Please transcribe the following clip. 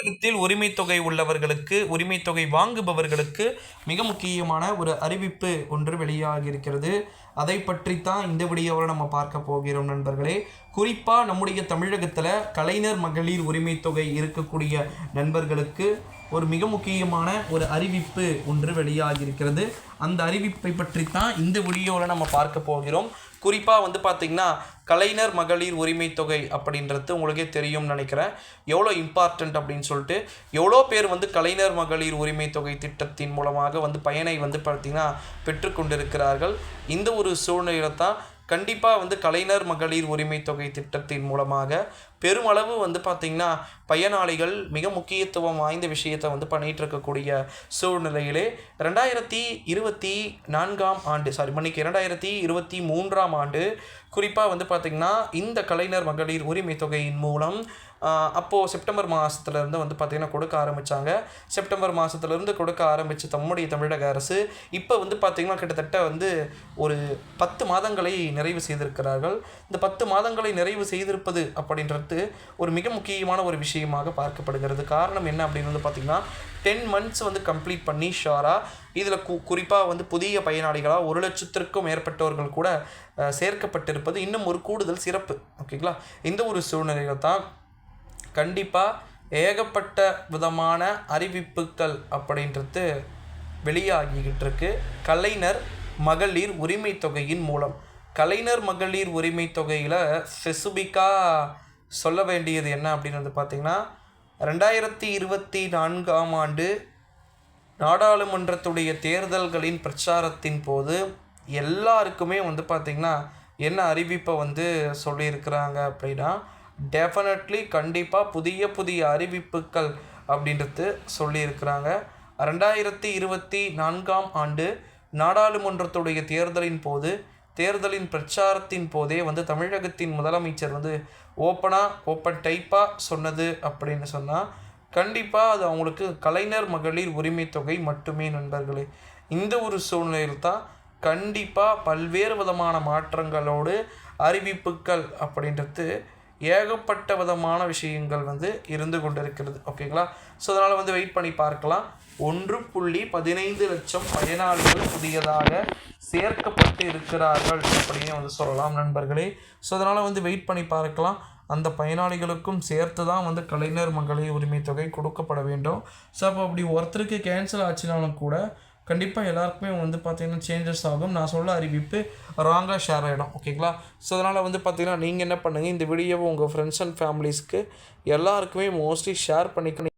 தமிழகத்தில் உரிமை தொகை உள்ளவர்களுக்கு உரிமை தொகை வாங்குபவர்களுக்கு மிக முக்கியமான ஒரு அறிவிப்பு ஒன்று வெளியாகி இருக்கிறது அதை பற்றி தான் இந்த வீடியோவில் நம்ம பார்க்க போகிறோம் நண்பர்களே. குறிப்பாக நம்முடைய தமிழகத்தில் கலைஞர் மகளிர் உரிமை தொகை இருக்கக்கூடிய நண்பர்களுக்கு ஒரு மிக முக்கியமான ஒரு அறிவிப்பு ஒன்று வெளியாகி இருக்கிறது அந்த அறிவிப்பை பற்றி தான் இந்த வீடியோவில் நம்ம பார்க்க போகிறோம். குறிப்பாக வந்து பார்த்திங்கன்னா கலைஞர் மகளிர் உரிமை தொகை அப்படின்றது உங்களுக்கே தெரியும்னு நினைக்கிறேன். எவ்வளோ இம்பார்ட்டண்ட் அப்படின்னு சொல்லிட்டு எவ்வளோ பேர் வந்து கலைஞர் மகளிர் உரிமை தொகை திட்டத்தின் மூலமாக வந்து பயனை வந்து பார்த்திங்கன்னா பெற்றுக்கொண்டிருக்கிறார்கள் இந்த ஒரு சூழ்நிலையில தான் கண்டிப்பாக வந்து கலைஞர் மகளிர் உரிமை தொகை திட்டத்தின் மூலமாக பெருமளவு வந்து பார்த்திங்கன்னா பயனாளிகள் மிக முக்கியத்துவம் வாய்ந்த விஷயத்தை வந்து பண்ணிகிட்டு இருக்கக்கூடிய சூழ்நிலையிலே ரெண்டாயிரத்தி இருபத்தி நான்காம் ஆண்டு சாரி மன்னிக்கு இரண்டாயிரத்தி இருபத்தி மூன்றாம் ஆண்டு குறிப்பாக வந்து பார்த்திங்கன்னா இந்த கலைஞர் மகளிர் உரிமை தொகையின் மூலம் அப்போது செப்டம்பர் மாதத்துலேருந்து வந்து பார்த்திங்கன்னா கொடுக்க ஆரம்பித்தாங்க செப்டம்பர் மாதத்துலேருந்து கொடுக்க ஆரம்பித்த தம்முடைய தமிழக அரசு இப்போ வந்து பார்த்திங்கன்னா கிட்டத்தட்ட வந்து ஒரு பத்து மாதங்களை நிறைவு செய்திருக்கிறார்கள். இந்த பத்து மாதங்களை நிறைவு செய்திருப்பது அப்படின்றது ஒரு மிக முக்கியமான ஒரு விஷயமாக பார்க்கப்படுகிறது. காரணம் என்ன அப்படின்னு வந்து பார்த்திங்கன்னா டென் மந்த்ஸ் வந்து கம்ப்ளீட் பண்ணி ஷாரா இதில் கு குறிப்பாக வந்து புதிய பயனாளிகளாக ஒரு லட்சத்திற்கும் மேற்பட்டவர்கள் கூட சேர்க்கப்பட்டிருப்பது இன்னும் ஒரு கூடுதல் சிறப்பு. ஓகேங்களா இந்த ஒரு சூழ்நிலையில் தான் கண்டிப்பாக ஏகப்பட்ட விதமான அறிவிப்புகள் அப்படின்றது வெளியாகிக்கிட்டு இருக்கு. கலைஞர் மகளிர் உரிமை தொகையின் மூலம். கலைஞர் மகளிர் உரிமை தொகையில் ஸ்பெசிஃபிக்காக சொல்ல வேண்டியது என்ன அப்படின்னு வந்து பார்த்திங்கன்னா ரெண்டாயிரத்தி இருபத்தி நான்காம் ஆண்டு நாடாளுமன்றத்துடைய தேர்தல்களின் பிரச்சாரத்தின் போது எல்லாருக்குமே வந்து பார்த்திங்கன்னா என்ன அறிவிப்பை வந்து சொல்லியிருக்கிறாங்க அப்படின்னா டெஃபினெட்லி கண்டிப்பாக புதிய புதிய அறிவிப்புகள் அப்படின்றது சொல்லியிருக்கிறாங்க. ரெண்டாயிரத்தி இருபத்தி நான்காம் ஆண்டு நாடாளுமன்றத்துடைய தேர்தலின் போது தேர்தலின் பிரச்சாரத்தின் போதே வந்து தமிழகத்தின் முதலமைச்சர் வந்து ஓப்பனாக ஓப்பன் டைப்பாக சொன்னது அப்படின்னு சொன்னால் கண்டிப்பாக அது அவங்களுக்கு கலைஞர் மகளிர் உரிமை தொகை மட்டுமே நண்பர்களே. இந்த ஒரு சூழ்நிலையில் தான் கண்டிப்பாக பல்வேறு விதமான மாற்றங்களோடு அறிவிப்புகள் அப்படின்றது ஏகப்பட்ட விதமான விஷயங்கள் வந்து இருந்து கொண்டிருக்கிறது. ஓகேங்களா ஸோ அதனால் வந்து வெயிட் பண்ணி பார்க்கலாம். ஒன்று புள்ளி பதினைந்து லட்சம் பயனாளிகள் புதியதாக சேர்க்கப்பட்டு இருக்கிறார்கள் அப்படின்னு வந்து சொல்லலாம் நண்பர்களே. ஸோ அதனால் வந்து வெயிட் பண்ணி பார்க்கலாம். அந்த பயனாளிகளுக்கும் சேர்த்து தான் வந்து கலைஞர் மகளிர் உரிமை தொகை கொடுக்கப்பட வேண்டும். ஸோ அப்போ அப்படி ஒருத்தருக்கு கேன்சல் ஆச்சுனாலும் கூட கண்டிப்பாக எல்லாருக்குமே வந்து பார்த்தீங்கன்னா சேஞ்சஸ் ஆகும். நான் சொல்ல அறிவிப்பு ராங்காக ஷேர் ஆகிடும் ஓகேங்களா ஸோ அதனால் வந்து பார்த்தீங்கன்னா நீங்கள் என்ன பண்ணுங்கள் இந்த வீடியோவை உங்கள் ஃப்ரெண்ட்ஸ் அண்ட் ஃபேமிலிஸ்க்கு எல்லாருக்குமே மோஸ்ட்லி ஷேர் பண்ணிக்கணும்.